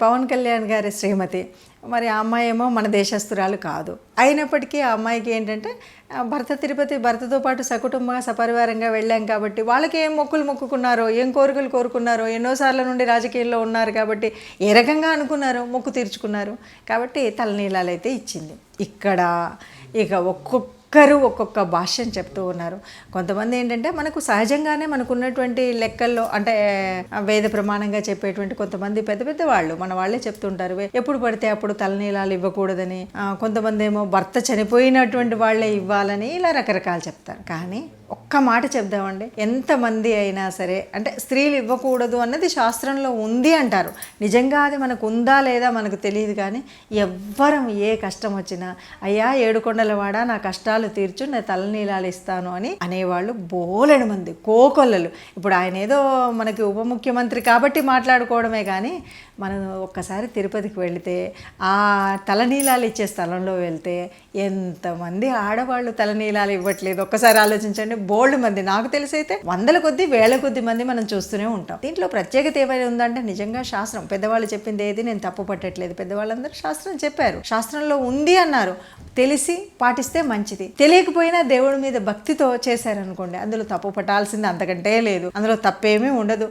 పవన్ కళ్యాణ్ గారి శ్రీమతి. మరి ఆ అమ్మాయి ఏమో మన దేశస్తురాలు కాదు. అయినప్పటికీ ఆ అమ్మాయికి ఏంటంటే భర్త తిరుపతి భర్తతో పాటు సకుటుంబంగా సపరివారంగా వెళ్ళాం కాబట్టి వాళ్ళకి ఏం మొక్కులు మొక్కుకున్నారో ఏం కోరికలు కోరుకున్నారో ఎన్నోసార్ల నుండి రాజకీయాల్లో ఉన్నారు కాబట్టి ఏ రకంగా అనుకున్నారో మొక్కు తీర్చుకున్నారు. కాబట్టి తలనీలాలు అయితే ఇచ్చింది. ఇక్కడ ఇక ఒక్కొక్క ఒక్కొక్కరు ఒక్కొక్క భాష్యం చెప్తూ ఉన్నారు. కొంతమంది ఏంటంటే మనకు సహజంగానే మనకున్నటువంటి లెక్కల్లో అంటే వేద ప్రమాణంగా చెప్పేటువంటి కొంతమంది పెద్ద పెద్ద వాళ్ళు మన వాళ్ళే చెప్తుంటారు. ఎప్పుడు పడితే అప్పుడు తలనీలాలు ఇవ్వకూడదని కొంతమంది ఏమో భర్త చనిపోయినటువంటి వాళ్ళే ఇవ్వాలని ఇలా రకరకాలు చెప్తారు. కానీ ఒక్క మాట చెప్దామండి ఎంతమంది అయినా సరే అంటే స్త్రీలు ఇవ్వకూడదు అన్నది శాస్త్రంలో ఉంది అంటారు. నిజంగా అది మనకు ఉందా లేదా మనకు తెలియదు కానీ ఎవ్వరం ఏ కష్టం వచ్చినా అయ్యా ఏడుకొండలవాడ నా కష్టాలు కష్టాలు తీర్చు నా తలనీలాలు ఇస్తాను అని అనేవాళ్ళు బోలెడు మంది కోకొల్లలు. ఇప్పుడు ఆయన ఏదో మనకి ఉప ముఖ్యమంత్రి కాబట్టి మాట్లాడుకోవడమే కానీ మనం ఒక్కసారి తిరుపతికి వెళితే ఆ తలనీలాలు ఇచ్చే స్థలంలో వెళ్తే ఎంతమంది ఆడవాళ్ళు తలనీలాలు ఇవ్వట్లేదు. ఒక్కసారి ఆలోచించండి బోల్డ్ మంది. నాకు తెలిసైతే వందల కొద్ది వేల కొద్ది మంది మనం చూస్తూనే ఉంటాం. దీంట్లో ప్రత్యేకత ఏమైనా ఉందంటే నిజంగా శాస్త్రం. పెద్దవాళ్ళు చెప్పింది ఏది నేను తప్పు పట్టట్లేదు. పెద్దవాళ్ళందరూ శాస్త్రం చెప్పారు. శాస్త్రంలో ఉంది అన్నారు. తెలిసి పాటిస్తే మంచిది. తెలియకపోయినా దేవుడి మీద భక్తితో చేశారనుకోండి అందులో తప్పు పట్టాల్సింది అంతకంటే లేదు. అందులో తప్పేమీ ఉండదు.